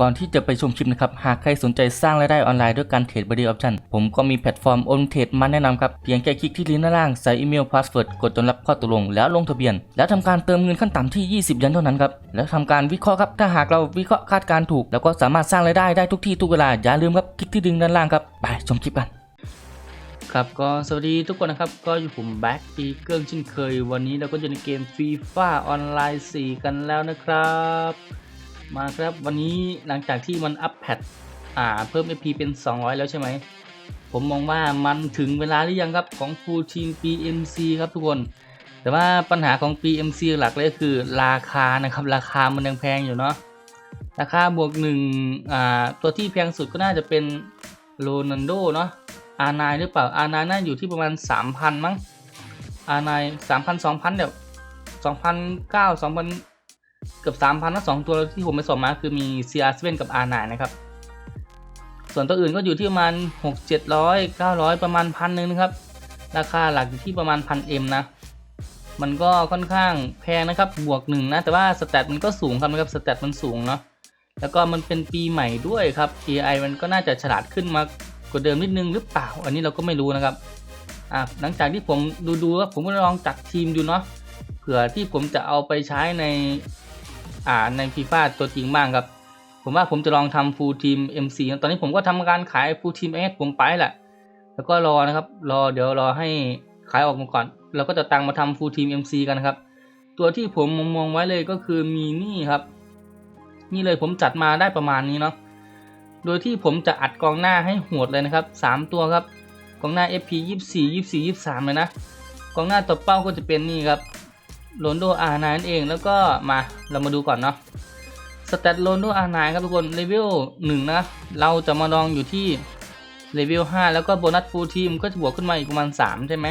ก่อนที่จะไปชมคลิปนะครับ หากใครสนใจสร้างรายได้ออนไลน์ด้วยการเทรดบริออปชันผมก็มีแพลตฟอร์มโอนเทรดมาแนะนำครับ เพียงแค่คลิกที่ลิงก์ด้านล่าง ใส่อีเมลพาสเวิร์ดกดจนรับข้อตกลง แล้วลงทะเบียน แล้วทำการเติมเงินขั้นต่ำที่ 20เหรียญเท่านั้นครับ แล้วทำการวิเคราะห์ครับ ถ้าหากเราวิเคราะห์คาดการณ์ถูก แล้วก็สามารถสร้างรายได้ได้ทุกที่ทุกเวลา อย่าลืมครับ คลิกที่ลิงก์ด้านล่างครับ ไปชมคลิปกัน ครับก็สวัสดีทุกคนนะครับ ก็อยู่ผมแบ็กอีเกิลเช่นเคย วันนี้เราก็จะในเกมฟีฟ่าออนไลน์4กันแล้วนะครับ มาครับวันนี้หลังจากที่มันอัปแพทอ่าเพิ่ม FP เป็น 200 แล้วใช่ไหม ผมมองว่ามันถึงเวลาหรือยังครับของฟูลทีม PMC ครับทุกคน แต่ว่าปัญหาของ PMC หลักเลยคือราคานะครับ ราคามันยังแพงอยู่เนาะราคาบวกหนึ่งอ่าตัวที่แพงสุดก็น่าจะเป็นโรนันโดเนาะอาร์ไนหรือเปล่าอาร์ไนน่าอยู่ที่ประมาณ 3,000 มั้งอาร์นสามพันสองพันเดี๋ยวสองพันเก้าสองพัน เกือบสามพันนะสองตัวที่ผมไปสอบมาคือมี CR7 กับ R9 นะครับ ส่วนตัวอื่นก็อยู่ที่ประมาณ 6 700 900 ประมาณพันหนึ่งนะครับ ราคาหลักอยู่ที่ประมาณพันเอ็มนะ มันก็ค่อนข้างแพงนะครับ บวกหนึ่งนะ แต่ว่าสแตทมันก็สูงครับนะครับ สแตทมันสูงเนาะ แล้วก็มันเป็นปีใหม่ด้วยครับ AI มันก็น่าจะฉลาดขึ้นมากว่าเดิมนิดนึงหรือเปล่า อันนี้เราก็ไม่รู้นะครับอะหลังจากที่ผมดูดูว่าผมก็ลองจัดทีมดูเนาะเผื่อที่ผมจะเอาไปใช้ใน อ่าในฟีฟ่าตัวจริงบ้างครับ ผมว่าผมจะลองทำฟูลทีม MC นะตอนนี้ผมก็ทำการขายฟูลทีมเอสผมไปแหละ แล้วก็รอนะครับ รอเดี๋ยวรอให้ขายออกมาก่อนเราก็จะตังมาทำฟูลทีม MC กันนะครับ ตัวที่ผมมองไว้เลยก็คือมีนี่ครับ นี่เลยผมจัดมาได้ประมาณนี้เนาะ โดยที่ผมจะอัดกองหน้าให้โหดเลยนะครับ 3 ตัวครับ กองหน้า FP 24 24 23เลยนะ กองหน้าตัวเป้าก็จะเป็นนี่ครับ โรนโดอาร์ไนนั่นเองแล้วก็มาเรามาดูก่อนเนาะสแตทโรนโดอาร์ไนครับทุกคนเลเวล1นะเราจะมาลองอยู่ที่เลเวล5แล้วก็โบนัสฟูลทีมก็จะบวกขึ้นมาอีกประมาณ3ใช่ไหม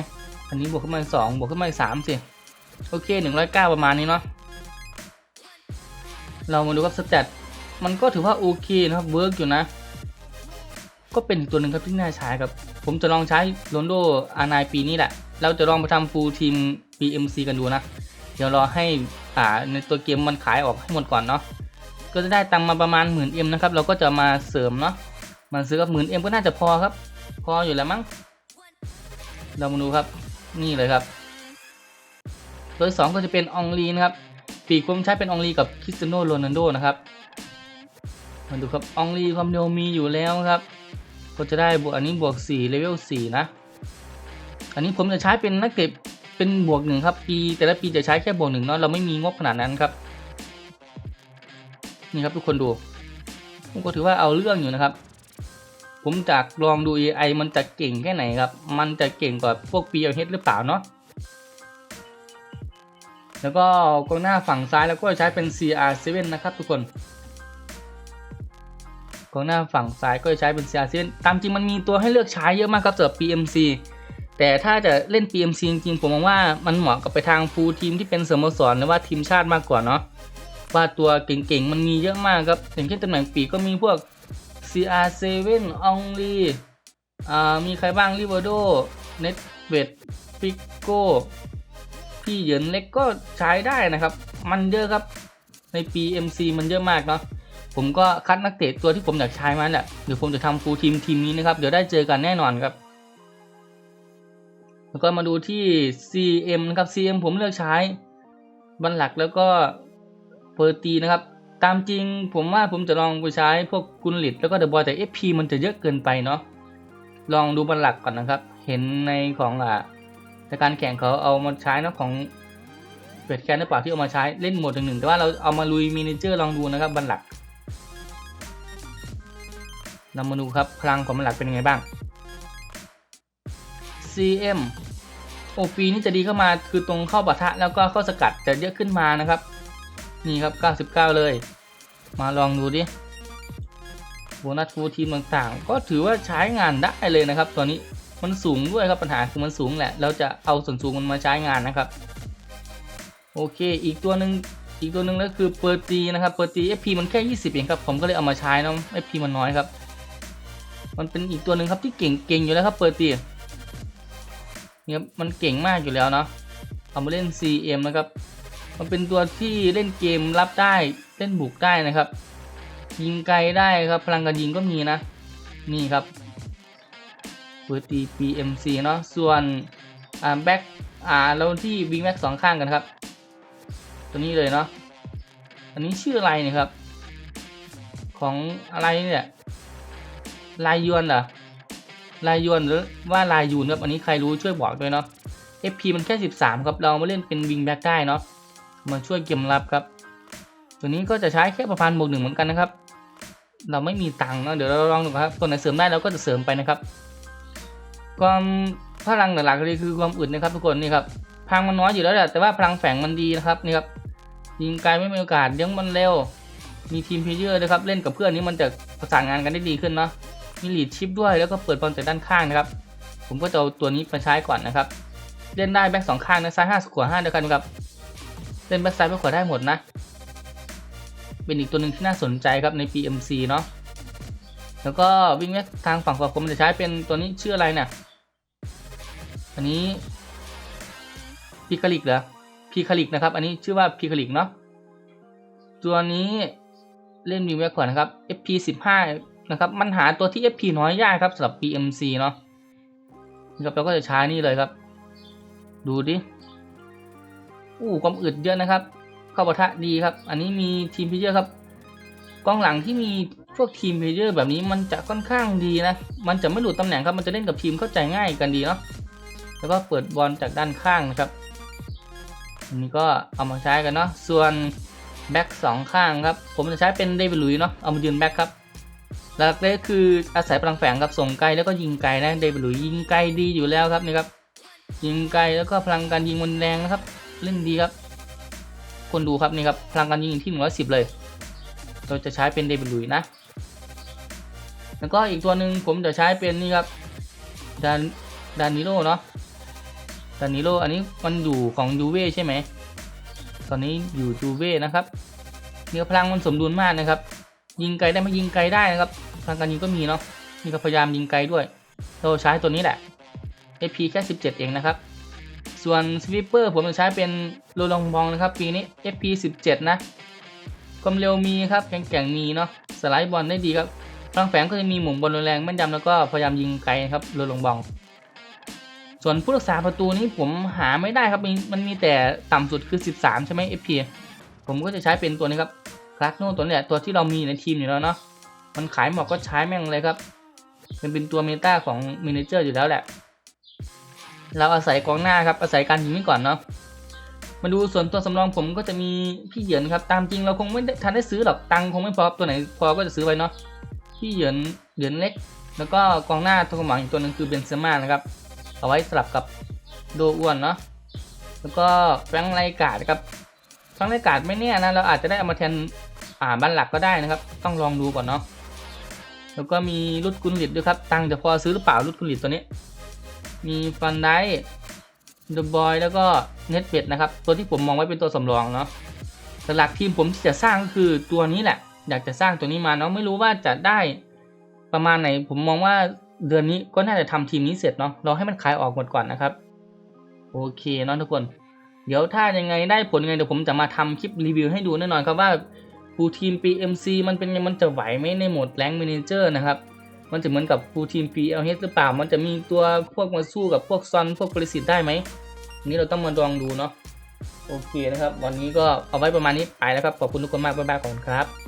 อันนี้บวกขึ้นมาสอีก2บวกขึ้นมาอีก3สิโอเค109ประมาณนี้เนาะเรามาดูครับสแตทมันก็ถือว่าโอเคนะครับเวิร์กอยู่นะ ก็เป็นอีกตัวหนึ่งครับที่น่าใช้ครับ ผมจะลองใช้โรนโดอาร์ไนปีนี้แหละเราจะลองไปทำฟูลทีม BMC กันดูนะ เดี๋ยวรอให้อ่าในตัวเกมมันขายออกให้หมดก่อนเนาะก็จะได้ตังมาประมาณหมื่นเอ็มนะครับเราก็จะมาเสริมเนาะมาซื้อกับหมื่นเอ็มก็น่าจะพอครับ พออยู่แล้วมั้งเรามาดูครับนี่เลยครับโดยสองก็จะเป็นองลีนะครับปีกผมใช้เป็นองลีกับคริสเตียโนโรนัลโดนะครับมาดูครับองลีความเร็วมีอยู่แล้วครับ ก็จะได้บวกอันนี้บวก4เลเวล4นะ อันนี้ผมจะใช้เป็นนักเก็บ เป็นบวกหนึ่งครับปีแต่ละปีจะใช้แค่บวกหนึ่งเนาะเราไม่มีงบขนาดนั้นครับ นี่ครับทุกคนดูผมก็ถือว่าเอาเรื่องอยู่นะครับ ผมจากลองดู AI มันจะเก่งแค่ไหนครับ มันจะเก่งกว่าพวก PLH หรือเปล่าเนาะแล้วก็กองหน้าฝั่งซ้ายแล้วก็ใช้เป็น CR7 นะครับทุกคนกองหน้าฝั่งซ้ายก็จะใช้เป็น CR7 ตามจริงมันมีตัวให้เลือกใช้เยอะมากครับสำหรับ PMC แต่ถ้าจะเล่น PMC จริงๆ ผมมองว่ามันเหมาะกับไปทางฟูลทีมที่เป็นสโมสรหรือว่าทีมชาติมากกว่าเนาะว่าตัวเก่งๆ มันมีเยอะมากครับ อย่างเช่นตำแหน่งปีกก็มีพวก CR7 องลีอ่ามีใครบ้างริเวโดเน็ตเวดปิโก้พี่เหยินเล็กก็ใช้ได้นะครับ มันเยอะครับใน PMC มันเยอะมากเนาะผมก็คัดนักเตะตัวที่ผมอยากใช้มาแหละเดี๋ยวผมจะทำฟูลทีมทีมนี้นะครับ เดี๋ยวได้เจอกันแน่นอนครับ แล้วก็มาดูที่ CM นะครับ CM ผมเลือกใช้บันหลักแล้วก็เปอร์ตีนะครับ ตามจริงผมว่าผมจะลองไปใช้พวกกุนลิตแล้วก็เดอะบอยแต่ FP มันจะเยอะเกินไปเนาะลองดูบันหลักก่อนนะครับ เห็นในของอะในการแข่งเขาเอามาใช้นะของเปิดแคนหรือเปล่าที่เอามาใช้เล่นโหมดหนึ่งแต่ว่าเราเอามาลุยมินิเจอร์ลองดูนะครับบันหลักเรามาดูครับพลังของบันหลักเป็นยังไงบ้าง CM โอปีนี่จะดีเข้ามาคือตรงเข้าปะทะแล้วก็เข้าสกัดจะเยอะขึ้นมานะครับ นี่ครับ 99 เลย มาลองดูดิโบนัสฟูทีมต่างๆ ก็ถือว่าใช้งานได้เลยนะครับ ตัวนี้มันสูงด้วยครับปัญหาคือมันสูงแหละ เราจะเอาส่วนสูงมันมาใช้งานนะครับ โอเค อีกตัวหนึ่งอีกตัวหนึ่งก็คือเปอร์ตีนะครับเปอร์ตี FP มันแค่ 20เองครับผมก็เลยเอามาใช้นะ FP มันน้อยครับ มันเป็นอีกตัวหนึ่งครับที่เก่งเก่งอยู่แล้วครับเปอร์ตี เนี่ยมันเก่งมากอยู่แล้วเนาะเอามาเล่น CM นะครับ มันเป็นตัวที่เล่นเกมรับได้เล่นบุกได้นะครับ ยิงไกลได้ครับ พลังการยิงก็มีนะ นี่ครับปืนตี PMC เนาะ ส่วนอ่าแบ็คอ่าเราที่วิงแบ็คสองข้างกันครับ ตัวนี้เลยเนาะ อันนี้ชื่ออะไรเนี่ยครับ ของอะไรเนี่ย ลายยวนเหรอ ลายยวนหรือว่าลายยูนครับอันนี้ใครรู้ช่วยบอกด้วยเนาะ FP มันแค่ 13 ครับเรามาเล่นเป็นวิงแบ็กได้เนาะมาช่วยเกมรับครับ ตัวนี้ก็จะใช้แค่ประมาณบวกหนึ่งเหมือนกันนะครับ เราไม่มีตังค์เนาะเดี๋ยวเราลองดูครับตัวไหนเสริมได้เราก็จะเสริมไปนะครับความพลังหลักๆเลยคือความอึดนะครับทุกคนนี่ครับพลังมันน้อยอยู่แล้วแหละแต่ว่าพลังแฝงมันดีนะครับนี่ครับยิงไกลไม่มีโอกาสเลี้ยงมันเร็ว มีทีมเพลเยอร์ด้วยครับเล่นกับเพื่อนนี้มันจะประสานงานกันได้ดีขึ้นเนาะ มีลีดชิปด้วยแล้วก็เปิดบอลจากด้านข้างนะครับ ผมก็จะเอาตัวนี้มาใช้ก่อนนะครับ เล่นได้แบ็กสองข้างนะซ้ายห้าขวาห้าเดียวกันครับ เล่นแบ็กซ้ายแบ็กขวาได้หมดนะ เป็นอีกตัวหนึ่งที่น่าสนใจครับใน PMC เนาะ แล้วก็วิ่งแบ็กทางฝั่งขวาผมจะใช้เป็นตัวนี้ชื่ออะไรเนี่ย อันนี้พีคาลิกเหรอพีคาลิกนะครับ อันนี้ชื่อว่าพีคาลิกเนาะ ตัวนี้เล่นวิ่งแบ็กขวานะครับ FP 15 นะครับมันหาตัวที่ FP น้อยยากครับสำหรับ PMC เนาะนี่ครับเราก็จะใช้นี่เลยครับ ดูดิอู้ความอึดเยอะนะครับ เข้าปะทะดีครับ อันนี้มีทีมเพลเยอร์ครับกองหลังที่มีพวกทีมเพลเยอร์แบบนี้มันจะค่อนข้างดีนะ มันจะไม่หลุดตำแหน่งครับ มันจะเล่นกับทีมเข้าใจง่ายกันดีเนาะแล้วก็เปิดบอลจากด้านข้างนะครับอันนี้ก็เอามาใช้กันเนาะส่วนแบ็กสองข้างครับ ผมจะใช้เป็นเดวิดลุยเนาะเอามายืนแบ็กครับ หลักเลยคืออาศัยพลังแฝงครับส่งไกลแล้วก็ยิงไกลนะเดวิลุยยิงไกลดีอยู่แล้วครับนี่ครับยิงไกลแล้วก็พลังการยิงมันแรงนะครับ เล่นดีครับ คนดูครับนี่ครับพลังการยิงที่ 110 เลย เราจะใช้เป็นเดวิลุยนะ แล้วก็อีกตัวหนึ่งผมจะใช้เป็นนี่ครับดานดานิโลเนาะดานิโลอันนี้มันอยู่ของยูเว่ใช่ไหมตอนนี้อยู่ยูเว่นะครับเนื้อพลังมันสมดุลมากนะครับยิงไกลได้ไม่ยิงไกลได้นะครับ พลังการยิงก็มีเนาะนี่ก็พยายามยิงไกลด้วย เราใช้ตัวนี้แหละ AP แค่ 17 เองนะครับ ส่วนสวิปเปอร์ผมจะใช้เป็นโรลองบองนะครับ ปีนี้ FP 17 นะความเร็วมีครับแข็งๆมีเนาะสไลด์บอลได้ดีครับพลังแฝงก็จะมีหมุนบอลแรงแม่นยำแล้วก็พยายามยิงไกลครับโรลองบอง ส่วนผู้รักษาประตูนี้ผมหาไม่ได้ครับม,มันมีแต่ต่ำสุดคือ 13 ใช่ไหม FP ผมก็จะใช้เป็นตัวนี้ครับคลาสโนตัวนี้แหละตัวที่เรามีในทีมอยู่แล้วเนาะ มันขายเหมาะก็ใช้แม่งเลยครับ มันเป็นตัวเมตาของมินิเจอร์อยู่แล้วแหละ เราอาศัยกองหน้าครับอาศัยการยิงไว้ก่อนเนาะ มาดูส่วนตัวสำรองผมก็จะมีพี่เหยินครับ ตามจริงเราคงไม่ได้ทันได้ซื้อหรอกตังคงไม่พอตัวไหนพอก็จะซื้อไว้เนาะ พี่เหยินเหยินเล็ก แล้วก็กองหน้าตัวกำลังอีกตัวหนึงคือเบนเซม่านะครับ เอาไว้สลับกับโดอ้วนเนาะ แล้วก็แฟรงค์ไรกาดครับแฟรงค์ไรกาดไม่แน่นะเราอาจจะได้เอามาแทนอ่าบ้านหลักก็ได้นะครับ ต้องลองดูก่อนเนาะ แล้วก็มีรุดกุลลิดด้วยครับ ตังจะพอซื้อหรือเปล่ารุดกุลลิดตัวนี้ มีฟันไดเดอะบอยแล้วก็เน็ตเบ็ดนะครับ ตัวที่ผมมองไว้เป็นตัวสำรองเนาะแต่หลักทีมผมที่จะสร้างก็คือตัวนี้แหละ อยากจะสร้างตัวนี้มาเนาะไม่รู้ว่าจะได้ประมาณไหน ผมมองว่าเดือนนี้ก็น่าจะทำทีมนี้เสร็จเนาะราให้มันขายออกหมดก่อนนะครับ โอเคเนาะทุกคน เดี๋ยวถ้ายังไงได้ผลยังไงเดี๋ยวผมจะมาทำคลิปรีวิวให้ดูแน่นอนครับว่า ฟูทีม PMC มันเป็นยังไงมันจะไหวไหมในโหมดแรงเมนเจอร์นะครับ มันจะเหมือนกับฟูลทีม PLH หรือเปล่า มันจะมีตัวพวกมาสู้กับพวกซอนพวกบริสิทธิ์ได้ไหมนี้เราต้องมาลองดูเนาะโอเคนะครับ วันนี้ก็เอาไว้ประมาณนี้ไปแล้วครับ ขอบคุณทุกคนมากบ๊ายบายขอนครับ